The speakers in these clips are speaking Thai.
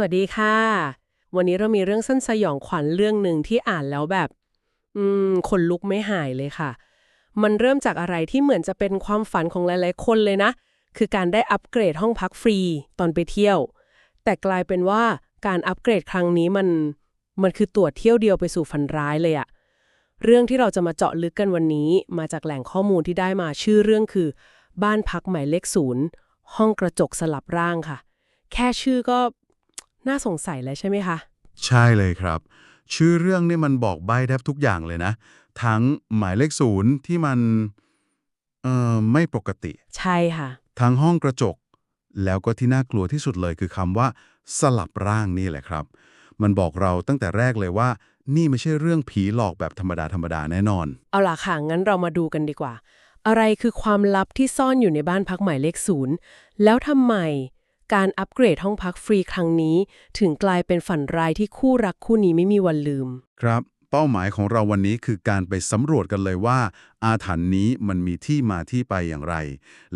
วัสดีค่ะ วันนี้เรามีเรื่องสั้นสยองขวัญเรื่องหนึ่งที่อ่านแล้วแบบ อืมขนลุกไม่หายเลยค่ะ มันเริ่มจากอะไรที่เหมือนจะเป็นความฝันของหลาย ๆ คนเลยนะ คือการได้อัปเกรดห้องพักฟรีตอนไปเที่ยว แต่กลายเป็นว่าการอัปเกรดครั้งนี้มัน มันคือตั๋วเที่ยวเดียวไปสู่ฝันร้ายเลยอะเรื่องที่เราจะมาเจาะลึกกันวันนี้ มาจากแหล่งข้อมูลที่ได้มาชื่อเรื่องคือ บ้านพักหมายเลขศูนย์ห้องกระจกสลับร่างค่ะ แค่ชื่อก็ น่าสงสัยแล้วใช่ไหมคะ ใช่เลยครับ ชื่อเรื่องนี่มันบอกใบ้แทบทุกอย่างเลยนะ ทั้งหมายเลขศูนย์ที่มันเอ่อไม่ปกติ ใช่ค่ะ ทั้งห้องกระจก แล้วก็ที่น่ากลัวที่สุดเลยคือคำว่า สลับร่างนี่แหละครับ มันบอกเราตั้งแต่แรกเลยว่า นี่ไม่ใช่เรื่องผีหลอกแบบธรรมดาธรรมดาแน่นอน เอาล่ะค่ะ งั้นเรามาดูกันดีกว่า อะไรคือความลับที่ซ่อนอยู่ในบ้านพักหมายเลขศูนย์แล้วทำไม การอัปเกรดห้องพักฟรีครั้งนี้ ถึงกลายเป็นฝันร้ายที่คู่รักคู่นี้ไม่มีวันลืม ครับ เป้าหมายของเราวันนี้คือการไปสำรวจกันเลยว่า อาถรรพ์นี้มันมีที่มาที่ไปอย่างไร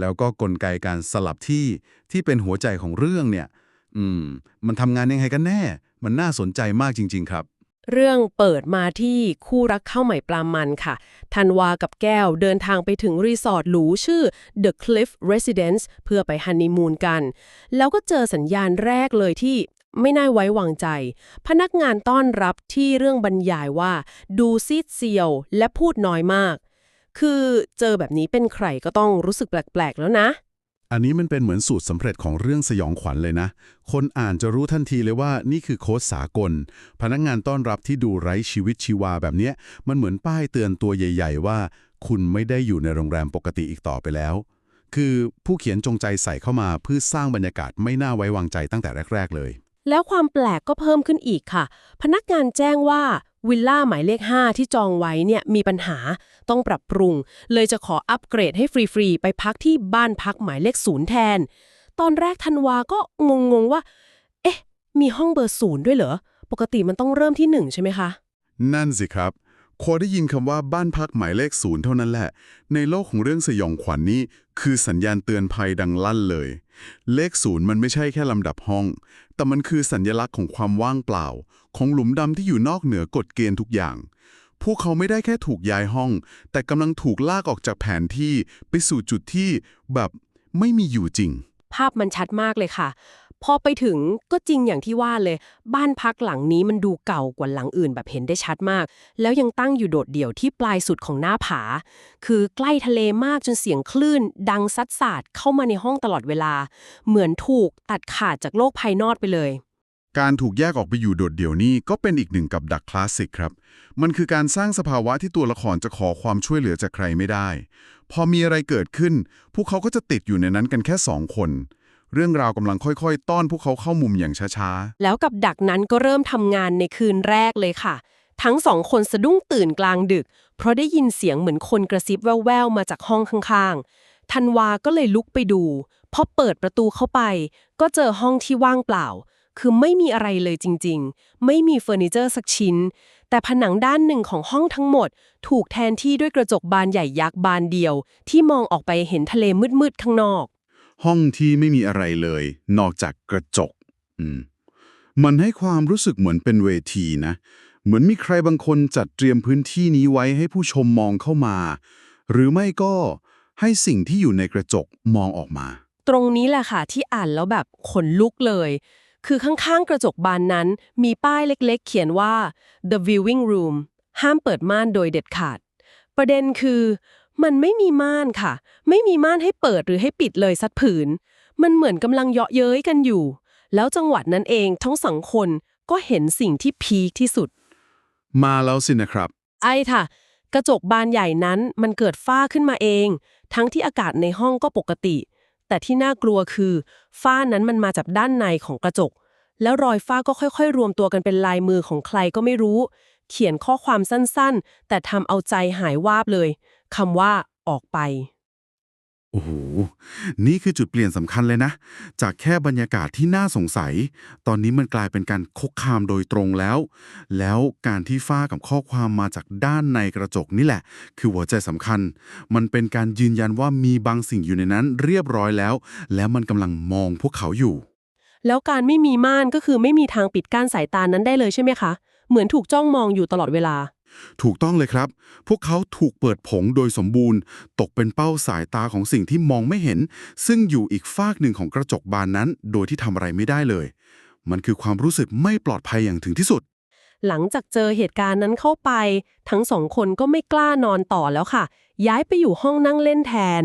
แล้วก็กลไกการสลับที่ที่เป็นหัวใจของเรื่องเนี่ย อืม มันทำงานยังไงกันแน่ มันน่าสนใจมากจริง ๆ ครับ เรื่องเปิดมาที่คู่รักข้าวใหม่ปลามันค่ะ ธันวากับแก้วเดินทางไปถึงรีสอร์ทหรูชื่อ The Cliff Residence เพื่อไปฮันนีมูนกัน แล้วก็เจอสัญญาณแรกเลยที่ไม่น่าไว้วางใจ พนักงานต้อนรับที่เรื่องบรรยายว่า ดูซีดเซียวและพูดน้อยมาก คือเจอแบบนี้เป็นใครก็ต้องรู้สึกแปลกๆแล้วนะ อันนี้มันเป็นเหมือนสูตรสำเร็จของเรื่องสยองขวัญเลยนะ คนอ่านจะรู้ทันทีเลยว่านี่คือโค้ดสากล พนักงานต้อนรับที่ดูไร้ชีวิตชีวาแบบเนี้ย มันเหมือนป้ายเตือนตัวใหญ่ ๆ ว่า คุณไม่ได้อยู่ในโรงแรมปกติอีกต่อไปแล้ว คือผู้เขียนจงใจใส่เข้ามาเพื่อสร้างบรรยากาศไม่น่าไว้วางใจตั้งแต่แรก ๆ เลย แล้วความแปลกก็เพิ่มขึ้นอีกค่ะ พนักงานแจ้งว่า วิลล่าหมายเลข 5 ที่จองไว้เนี่ยมีปัญหาต้องปรับปรุง เลยจะขออัปเกรดให้ฟรี ๆ ไปพักที่บ้านพักหมายเลขศูนย์แทน ตอนแรกธันวาก็งง ๆ ว่า เอ๊ะ มีห้องเบอร์ศูนย์ด้วยเหรอ ปกติมันต้องเริ่มที่ 1 ใช่ไหมคะ นั่นสิครับ พอได้ยินคำว่าบ้านพักหมายเลขศูนย์เท่านั้นแหละ ในโลกของเรื่องสยองขวัญนนี้คือสัญญาณเตือนภัยดังลั่นเลย เลขศูนย์มันไม่ใช่แค่ลำดับห้อง แต่มันคือสัญญลักษณ์ของความว่างเปล่า ของหลุมดำที่อยู่นอกเหนือกฎเกณฑ์ทุกอย่าง พวกเขาไม่ได้แค่ถูกย้ายห้อง แต่กำลังถูกลากออกจากแผนที่ไปสู่จุดที่แบบไม่มีอยู่จริง ภาพมันชัดมากเลยค่ะ พอไปถึงก็จริงอย่างที่ว่าเลย บ้านพักหลังนี้มันดูเก่ากว่าหลังอื่นแบบเห็นได้ชัดมาก แล้วยังตั้งอยู่โดดเดี่ยวที่ปลายสุดของหน้าผา คือใกล้ทะเลมากจนเสียงคลื่น ดังซัดสาดเข้ามาในห้องตลอดเวลา เหมือนถูกตัดขาดจากโลกภายนอกไปเลยการถูกแยกออกไปอยู่โดดเดี่ยวนี้ก็เป็นอีกหนึ่งกับดักคลาสสิกครับ มันคือการสร้างสภาวะที่ตัวละครจะขอความช่วยเหลือจากใครไม่ได้ พอมีอะไรเกิดขึ้น พวกเขาก็จะติดอยู่ในนั้นกันแค่สองคน เรื่องราวกำลังค่อยๆ ต้อนพวกเขาเข้ามุมอย่างช้าแล้วกับดักนั้นก็เริ่มทำงานในคืนแรกเลยค่ะ ทั้งสองคนสะดุ้งตื่นกลางดึก เพราะได้ยินเสียงเหมือนคนกระซิบแว่วๆ มาจากห้องข้างๆ ธันวาก็เลยลุกไปดู พอเปิดประตูเข้าไป ก็เจอห้องที่ว่างเปล่า คือไม่มีอะไรเลยจริงๆ ไม่มีเฟอร์นิเจอร์สักชิ้น แต่ผนังด้านหนึ่งของห้องทั้งหมด ถูกแทนที่ด้วยกระจกบานใหญ่ยักษ์บานเดียว ที่มองออกไปเห็นทะเลมืดๆข้างนอก ห้องที่ไม่มีอะไรเลย นอกจากกระจก อืม มันให้ความรู้สึกเหมือนเป็นเวทีนะ เหมือนมีใครบางคนจัดเตรียมพื้นที่นี้ไว้ให้ผู้ชมมองเข้ามา หรือไม่ก็ให้สิ่งที่อยู่ในกระจกมองออกมา ตรงนี้แหละค่ะที่อ่านแล้วแบบขนลุกเลย คือข้างๆ กระจกบานนั้น มีป้ายเล็กๆ เขียนว่า the viewing room ห้ามเปิดม่านโดยเด็ดขาด ประเด็นคือ มันไม่มีม่านค่ะ ไม่มีม่านให้เปิดหรือให้ปิดเลยสัดผืน มันเหมือนกำลังเยาะเย้ยกันอยู่ แล้วจังหวัดนั้นเองทั้งสองคนก็เห็นสิ่งที่พีคที่สุด มาแล้วสินะครับ ไอ้ค่ะ กระจกบานใหญ่นั้นมันเกิดฝ้าขึ้นมาเอง ทั้งที่อากาศในห้องก็ปกติ แต่ที่น่ากลัวคือฝ้านั้นมันมาจากด้านในของกระจก แล้วรอยฝ้าก็ค่อย ๆ รวมตัวกันเป็นลายมือของใครก็ไม่รู้ เขียนข้อความสั้นๆ แต่ทำเอาใจหายวาบเลย คำว่าออกไป โอ้โห นี่คือจุดเปลี่ยนสำคัญเลยนะ จากแค่บรรยากาศที่น่าสงสัย ตอนนี้มันกลายเป็นการคุกคามโดยตรงแล้ว แล้วการที่ฝ้ากับข้อความมาจากด้านในกระจกนี่แหละ คือหัวใจสำคัญ มันเป็นการยืนยันว่ามีบางสิ่งอยู่ในนั้นเรียบร้อยแล้ว แล้วมันกำลังมองพวกเขาอยู่ แล้วการไม่มีม่านก็คือไม่มีทางปิดกั้นสายตานั้นได้เลยใช่ไหมคะ เหมือนถูกจ้องมองอยู่ตลอดเวลา ถูกต้องเลยครับ พวกเขาถูกเปิดผงโดยสมบูรณ์ ตกเป็นเป้าสายตาของสิ่งที่มองไม่เห็น ซึ่งอยู่อีกฟากหนึ่งของกระจกบานนั้น โดยที่ทำอะไรไม่ได้เลย มันคือความรู้สึกไม่ปลอดภัยอย่างถึงที่สุด หลังจากเจอเหตุการณ์นั้นเข้าไป ทั้งสองคนก็ไม่กล้านอนต่อแล้วค่ะ ย้ายไปอยู่ห้องนั่งเล่นแทน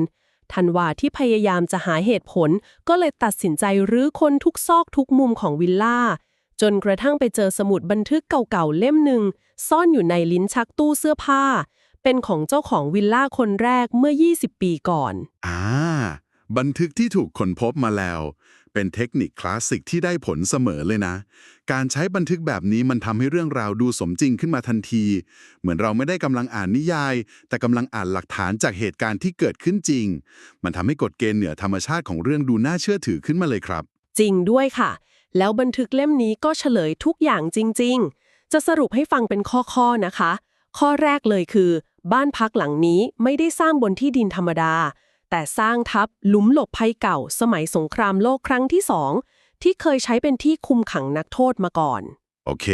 ทันวาที่พยายามจะหาเหตุผล ก็เลยตัดสินใจรื้อคนทุกซอกทุกมุมของวิลล่า จนกระทั่งไปเจอสมุดบันทึกเก่าๆเล่มหนึ่งซ่อนอยู่ในลิ้นชักตู้เสื้อผ้า เป็นของเจ้าของวิลล่าคนแรกเมื่อ 20 ปีก่อนอ่าบันทึกที่ถูกค้นพบมาแล้ว เป็นเทคนิคคลาสสิกที่ได้ผลเสมอเลยนะ การใช้บันทึกแบบนี้มันทำให้เรื่องราวดูสมจริงขึ้นมาทันที เหมือนเราไม่ได้กำลังอ่านนิยาย แต่กำลังอ่านหลักฐานจากเหตุการณ์ที่เกิดขึ้นจริง มันทำให้กฎเกณฑ์เหนือธรรมชาติของเรื่องดูน่าเชื่อถือขึ้นมาเลยครับ จริงด้วยค่ะ แล้วบันทึกเล่มนี้ก็เฉลยทุกอย่างจริง ๆ จะสรุปให้ฟังเป็นข้อ ๆ นะคะ ข้อแรกเลยคือ บ้านพักหลังนี้ไม่ได้สร้างบนที่ดินธรรมดา แต่สร้างทับหลุมหลบภัยเก่า สมัยสงครามโลกครั้งที่สองที่เคยใช้เป็นที่คุมขังนักโทษมาก่อน โอเค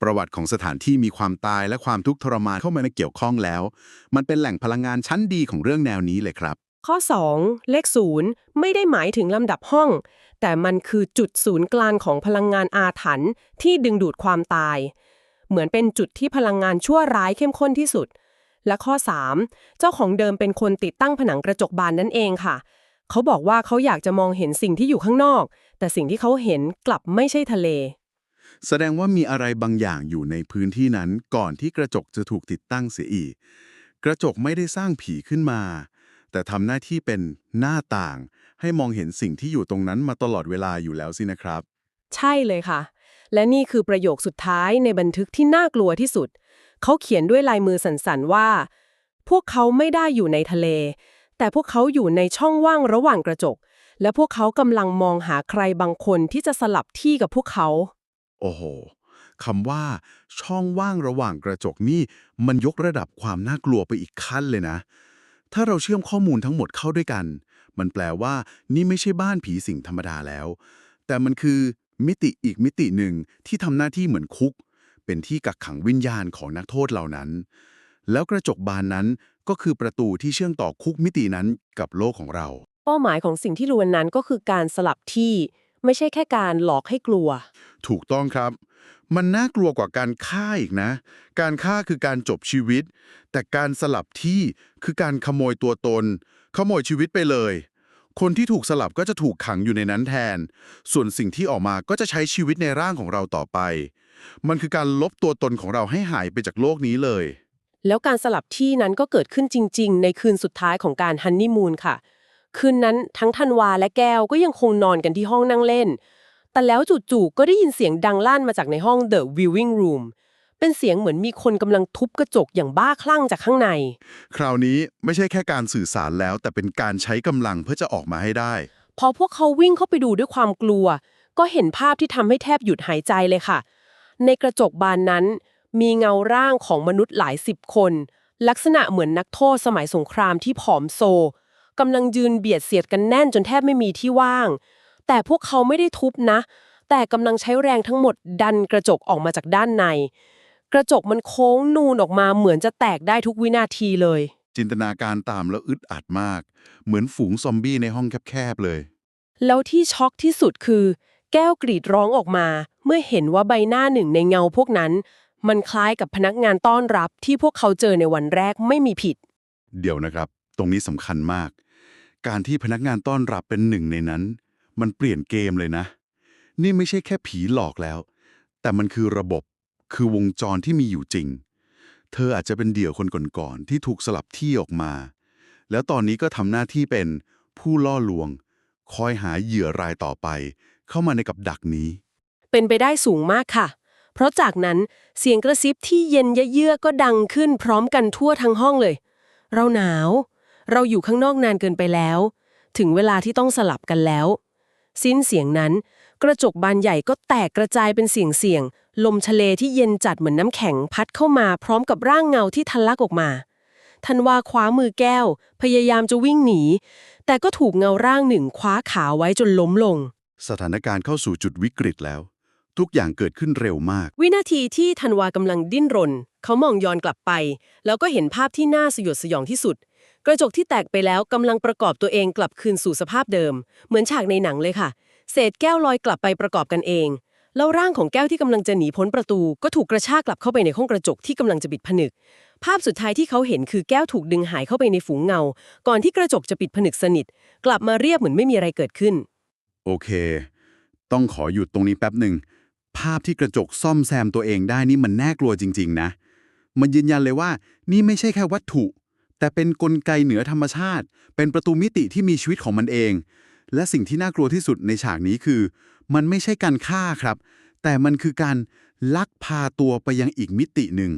ประวัติของสถานที่มีความตายและความทุกข์ทรมานเข้ามาในเกี่ยวข้องแล้ว มันเป็นแหล่งพลังงานชั้นดีของเรื่องแนวนี้เลยครับ ข้อ 2 เลขศูนย์ไม่ได้หมายถึงลำดับห้อง แต่มันคือจุดศูนย์กลางของพลังงานอาถรรพ์ที่ดึงดูดความตาย เหมือนเป็นจุดที่พลังงานชั่วร้ายเข้มข้นที่สุด และข้อ 3 เจ้าของเดิมเป็นคนติดตั้งผนังกระจกบานนั่นเองค่ะ เขาบอกว่าเขาอยากจะมองเห็นสิ่งที่อยู่ข้างนอก แต่สิ่งที่เขาเห็นกลับไม่ใช่ทะเล แสดงว่ามีอะไรบางอย่างอยู่ในพื้นที่นั้นก่อนที่กระจกจะถูกติดตั้งเสียอีก กระจกไม่ได้สร้างผีขึ้นมา แต่ทำหน้าที่เป็นหน้าต่าง ให้มองเห็นสิ่งที่อยู่ตรงนั้นมาตลอดเวลาอยู่แล้วสินะครับ ใช่เลยค่ะ และนี่คือประโยคสุดท้ายในบันทึกที่น่ากลัวที่สุด เขาเขียนด้วยลายมือสั่นๆว่า พวกเขาไม่ได้อยู่ในทะเล แต่พวกเขาอยู่ในช่องว่างระหว่างกระจก และพวกเขากำลังมองหาใครบางคนที่จะสลับที่กับพวกเขา โอ้โหคำว่า ช่องว่างระหว่างกระจกนี่ มันยกระดับความน่ากลัวไปอีกขั้นเลยนะ ถ้าเราเชื่อมข้อมูลทั้งหมดเข้าด้วยกัน มันแปลว่านี่ไม่ใช่บ้านผีสิงธรรมดาแล้ว แต่มันคือมิติอีกมิติหนึ่งที่ทำหน้าที่เหมือนคุก เป็นที่กักขังวิญญาณของนักโทษเหล่านั้น แล้วกระจกบานนั้นก็คือประตูที่เชื่อมต่อคุกมิตินั้นกับโลกของเรา เป้าหมายของสิ่งที่รวนนั้นก็คือการสลับที่ ไม่ใช่แค่การหลอกให้กลัว ถูกต้องครับ มันน่ากลัวกว่าการฆ่าอีกนะ การฆ่าคือการจบชีวิต แต่การสลับที่คือการขโมยตัวตน ขโมยชีวิตไปเลย คนที่ถูกสลับก็จะถูกขังอยู่ในนั้นแทน ส่วนสิ่งที่ออกมาก็จะใช้ชีวิตในร่างของเราต่อไป มันคือการลบตัวตนของเราให้หายไปจากโลกนี้เลย แล้วการสลับที่นั้นก็เกิดขึ้นจริง ๆ ในคืนสุดท้ายของการฮันนีมูนค่ะ คืนนั้นทั้งธันวาและแก้วก็ยังคงนอนกันที่ห้องนั่งเล่น แต่แล้วจู่ๆก็ได้ยินเสียงดังลั่นมาจากในห้อง The Viewing Room เป็นเสียงเหมือนมีคนกำลังทุบกระจกอย่างบ้าคลั่งจากข้างใน คราวนี้ไม่ใช่แค่การสื่อสารแล้วแต่เป็นการใช้กำลังเพื่อจะออกมาให้ได้ พอพวกเขาวิ่งเข้าไปดูด้วยความกลัว ก็เห็นภาพที่ทำให้แทบหยุดหายใจเลยค่ะ ในกระจกบานนั้น มีเงาร่างของมนุษย์หลายสิบคน ลักษณะเหมือนนักโทษสมัยสงครามที่ผอมโซกำลังยืนเบียดเสียดกันแน่นจนแทบไม่มีที่ว่าง แต่พวกเขาไม่ได้ทุบนะ แต่กำลังใช้แรงทั้งหมดดันกระจกออกมาจากด้านใน กระจกมันโค้งนูนออกมาเหมือนจะแตกได้ทุกวินาทีเลย จินตนาการตามแล้วอึดอัดมาก เหมือนฝูงซอมบี้ในห้องแคบๆเลย แล้วที่ช็อกที่สุดคือ แก้วกรีดร้องออกมา เมื่อเห็นว่าใบหน้าหนึ่งในเงาพวกนั้น มันคล้ายกับพนักงานต้อนรับที่พวกเขาเจอในวันแรกไม่มีผิด เดี๋ยวนะครับ ตรงนี้สำคัญมาก การที่พนักงานต้อนรับเป็นหนึ่งในนั้น มันเปลี่ยนเกมเลยนะ นี่ไม่ใช่แค่ผีหลอกแล้ว แต่มันคือระบบคือวงจรที่มีอยู่จริง เธออาจจะเป็นเดี่ยวคนก่อนๆที่ถูกสลับที่ออกมา แล้วตอนนี้ก็ทำหน้าที่เป็นผู้ล่อลวง คอยหาเหยื่อรายต่อไป เข้ามาในกับดักนี้ เป็นไปได้สูงมากค่ะ เพราะจากนั้นเสียงกระซิบที่เย็นเยือกก็ดังขึ้นพร้อมกันทั่วทั้งห้องเลย เราหนาว เราอยู่ข้างนอกนานเกินไปแล้ว ถึงเวลาที่ต้องสลับกันแล้ว สิ้นเสียงนั้น กระจกบานใหญ่ก็แตกกระจายเป็นเสียงเสียงๆลมทะเลที่เย็นจัดเหมือนน้ำแข็งพัดเข้ามาพร้อมกับร่างเงาที่ทะลักออกมาทันวาคว้ามือแก้ว พยายามจะวิ่งหนี แต่ก็ถูกเงาร่างหนึ่งคว้าขาไว้จนล้มลง สถานการณ์เข้าสู่จุดวิกฤตแล้ว ทุกอย่างเกิดขึ้นเร็วมาก วินาทีที่ธันวากำลังดิ้นรน เขามองย้อนกลับไป แล้วก็เห็นภาพที่น่าสยดสยองที่สุด กระจกที่แตกไปแล้วกำลังประกอบตัวเองกลับคืนสู่สภาพเดิม เหมือนฉากในหนังเลยค่ะ เศษแก้วลอยกลับไปประกอบกันเอง แล้วร่างของแก้วที่กำลังจะหนีพ้นประตู ก็ถูกกระชากกลับเข้าไปในห้องกระจกที่กำลังจะปิดผนึก ภาพสุดท้ายที่เขาเห็นคือแก้วถูกดึงหายเข้าไปในฝูงเงา ก่อนที่กระจกจะปิดผนึกสนิท กลับมาเรียบเหมือนไม่มีอะไรเกิดขึ้น โอเค ต้องขอหยุดตรงนี้แป๊บหนึ่งภาพที่กระจกซ่อมแซมตัวเองได้นี่มันน่ากลัวจริง ๆ นะ มันยืนยันเลยว่า นี่ไม่ใช่แค่วัตถุ แต่เป็นนกลไกเหนือธรรมชาติ เป็นประตูมิติที่มีชีวิตของมันเอง และสิ่งที่น่ากลัวที่สุดในฉากนี้คือ มันไม่ใช่การฆ่าครับ แต่มันคือการลักพาตัวไปยังอีกมิติหนึ่ง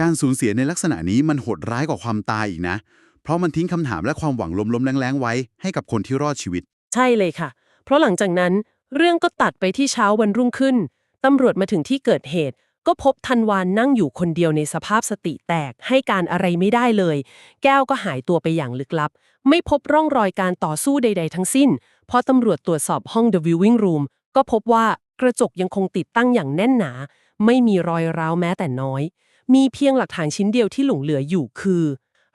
การสูญเสียในลักษณะนี้มันโหดร้ายกว่าความตายอีกนะ เพราะมันทิ้งคำถามและความหวังลมๆแรงๆไว้ ให้กับคนที่รอดชีวิต ใช่เลยค่ะ เพราะหลังจากนั้น เรื่องก็ตัดไปที่เช้าวันรุ่งขึ้นตำรวจมาถึงที่เกิดเหตุ ก็พบธันวานนั่งอยู่คนเดียวในสภาพสติแตกให้การอะไรไม่ได้เลย แก้วก็หายตัวไปอย่างลึกลับ ไม่พบร่องรอยการต่อสู้ใด ๆ ทั้งสิ้น พอตำรวจตรวจสอบห้อง The Viewing Room ก็พบว่ากระจกยังคงติดตั้งอย่างแน่นหนา ไม่มีรอยร้าวแม้แต่น้อย มีเพียงหลักฐานชิ้นเดียวที่หลงเหลืออยู่คือ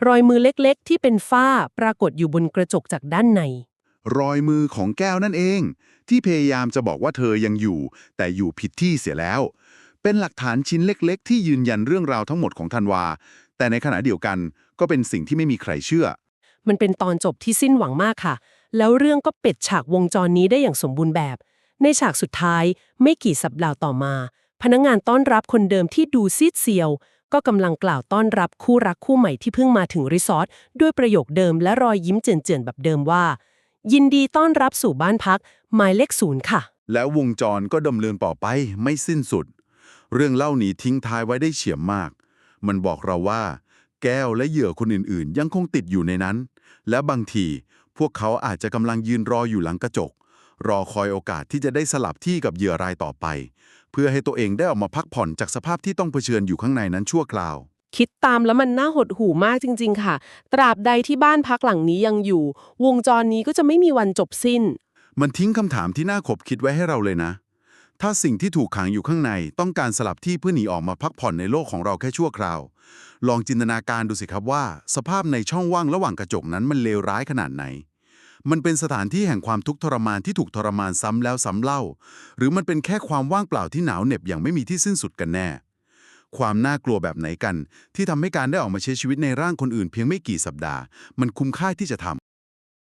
รอยมือเล็กๆ ที่เป็นฝ้าปรากฏอยู่บนกระจกจากด้านใน รอยมือของแก้วนั่นเอง ที่พยายามจะบอกว่าเธอยังอยู่ แต่อยู่ผิดที่เสียแล้ว เป็นหลักฐานชิ้นเล็ก ๆ ที่ยืนยันเรื่องราวทั้งหมดของธันวา แต่ในขณะเดียวกันก็เป็นสิ่งที่ไม่มีใครเชื่อ มันเป็นตอนจบที่สิ้นหวังมากค่ะ แล้วเรื่องก็ปิดฉากวงจรนี้ได้อย่างสมบูรณ์แบบ ในฉากสุดท้ายไม่กี่สัปดาห์ต่อมา พนักงงานต้อนรับคนเดิมที่ดูซีดเซียว ก็กำลังกล่าวต้อนรับคู่รักคู่ใหม่ที่เพิ่งมาถึงรีสอร์ทด้วยประโยคเดิมและรอยยิ้มเจือนๆแบบเดิมว่า ยินดีต้อนรับสู่บ้านพักหมายเลขศูนย์ค่ะ แล้ววงจรก็ดำเนินต่อไปไม่สิ้นสุด เรื่องเล่านี้ทิ้งท้ายไว้ได้เฉียบมาก มันบอกเราว่า แก้วและเหยื่อคนอื่นๆ ยังคงติดอยู่ในนั้น และบางที พวกเขาอาจจะกำลังยืนรออยู่หลังกระจก รอคอยโอกาสที่จะได้สลับที่กับเหยื่อรายต่อไป เพื่อให้ตัวเองได้ออกมาพักผ่อนจากสภาพที่ต้องเผชิญอยู่ข้างในนั้นชั่วคราว คิดตามแล้วมันน่าหดหู่มากจริง ๆ ค่ะ ตราบใดที่บ้านพักหลังนี้ยังอยู่ วงจรนี้ก็จะไม่มีวันจบสิ้น มันทิ้งคำถามที่น่าขบคิดไว้ให้เราเลยนะ ถ้าสิ่งที่ถูกขังอยู่ข้างในต้องการสลับที่เพื่อหนีออกมาพักผ่อนในโลกของเราแค่ชั่วคราว ลองจินตนาการดูสิครับว่า สภาพในช่องว่างระหว่างกระจกนั้นมันเลวร้ายขนาดไหน มันเป็นสถานที่แห่งความทุกข์ทรมานที่ถูกทรมานซ้ำแล้วซ้ำเล่า หรือมันเป็นแค่ความว่างเปล่าที่หนาวเหน็บอย่างไม่มีที่สิ้นสุดกันแน่ ความน่ากลัวแบบไหนกัน ที่ทำให้การได้ออกมาใช้ชีวิตในร่างคนอื่นเพียงไม่กี่สัปดาห์ มันคุ้มค่าที่จะทำ